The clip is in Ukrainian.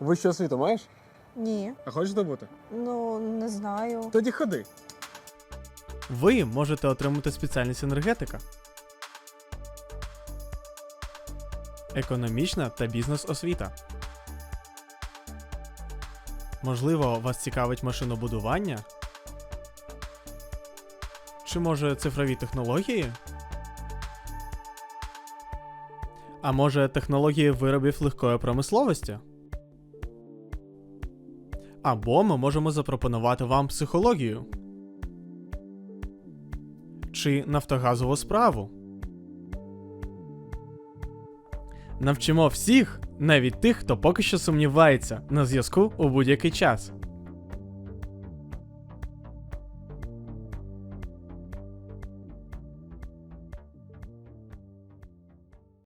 Вищу освіту маєш? Ні. А хочеш добути? Ну, не знаю. Тоді ходи. Ви можете отримати спеціальність енергетика, економічна та бізнес-освіта. Можливо, вас цікавить машинобудування? Чи може цифрові технології? А може технології виробів легкої промисловості? Або ми можемо запропонувати вам психологію чи нафтогазову справу. Навчимо всіх, навіть тих, хто поки що сумнівається на зв'язку у будь-який час.